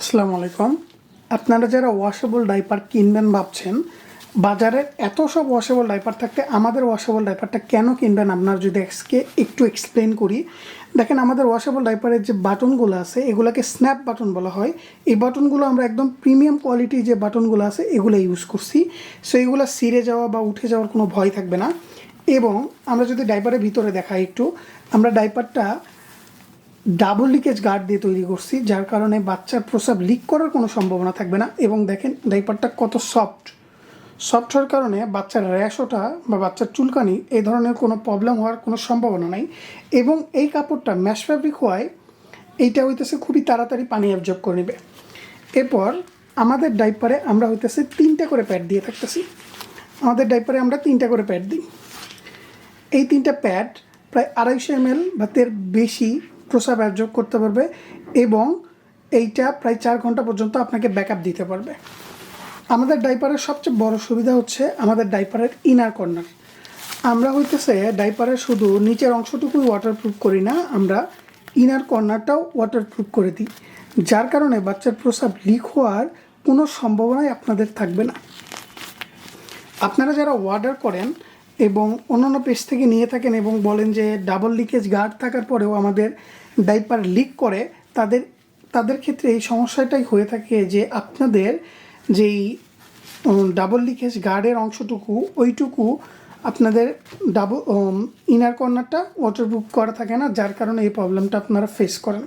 আসসালামু আলাইকুম। আপনারা যারা ওয়াশেবল ডাইপার কিনবেন ভাবছেন, বাজারে এত সব ওয়াশেবল ডাইপার থাকতে আমাদের ওয়াশেবল ডাইপারটা কেন কিনবেন? আপনার যদি আজকে একটু এক্সপ্লেন করি। দেখেন, আমাদের ওয়াশেবল ডাইপারের যে বাটনগুলো আছে, এগুলোকে স্ন্যাপ বাটন বলা হয়। এই বাটনগুলো আমরা একদম প্রিমিয়াম কোয়ালিটির যে বাটনগুলো আছে, এগুলো ইউজ করছি। সো এগুলো সিরে যাওয়া বা উঠে যাওয়ার কোনো ভয় থাকবে না। এবং আমরা যদি ডাইপারের ভিতরে দেখাই একটু, আমরা ডাইপারটা ডাবল লিকেজ গার্ড দিয়ে তৈরি করছি, যার কারণে বাচ্চার প্রস্রাব লিক করার কোনো সম্ভাবনা থাকবে না। এবং দেখেন ডাইপারটা কত সফট সফট হওয়ার কারণে বাচ্চার র্যাশ ওঠা বা বাচ্চার চুলকানি, এই ধরনের কোনো প্রবলেম হওয়ার কোনো সম্ভাবনা নাই। এবং এই কাপড়টা ম্যাশ ফ্যাব্রিক হওয়ায় এইটা হইতেছে খুবই তাড়াতাড়ি পানি অ্যাবজর্ব করে নেবে। এরপর আমাদের ডাইপারে আমরা হইতেছে তিনটা করে প্যাড দিয়ে থাকতেছি। আমাদের ডাইপারে আমরা তিনটা করে প্যাড দিই। এই তিনটা প্যাড প্রায় আড়াইশো এম বা তের বেশি প্রসাব অ্যাবজর্ব করতে পারবে এবং এইটা প্রায় চার ঘণ্টা পর্যন্ত আপনাকে ব্যাকআপ দিতে পারবে। আমাদের ডাইপারের সবচেয়ে বড় সুবিধা হচ্ছে আমাদের ডাইপারের ইনার কর্নার আমরা হইতেছে ডাইপারের শুধু নিচের অংশটুকুই ওয়াটারপ্রুফ করি না, আমরা ইনার কর্নারটাও ওয়াটারপ্রুফ করে দিই। যার কারণে বাচ্চার প্রসাব লিক হওয়ার কোনো সম্ভাবনাই আপনাদের থাকবে না। আপনারা যারা অর্ডার করেন এবং অন্যান্য পেজ থেকে নিয়ে থাকেন এবং বলেন যে ডাবল লিকেজ গার্ড থাকার পরেও আমাদের ডাইপার লিক করে, তাদের তাদের ক্ষেত্রে এই সমস্যাটাই হয়ে থাকে যে আপনাদের যেই ডাবল লিকেজ গার্ডের অংশটুকু, ওইটুকু আপনাদের ডাবল ইনার কর্নারটা ওয়াটারপ্রুফ করা থাকে না, যার কারণে এই প্রবলেমটা আপনারা ফেস করেন।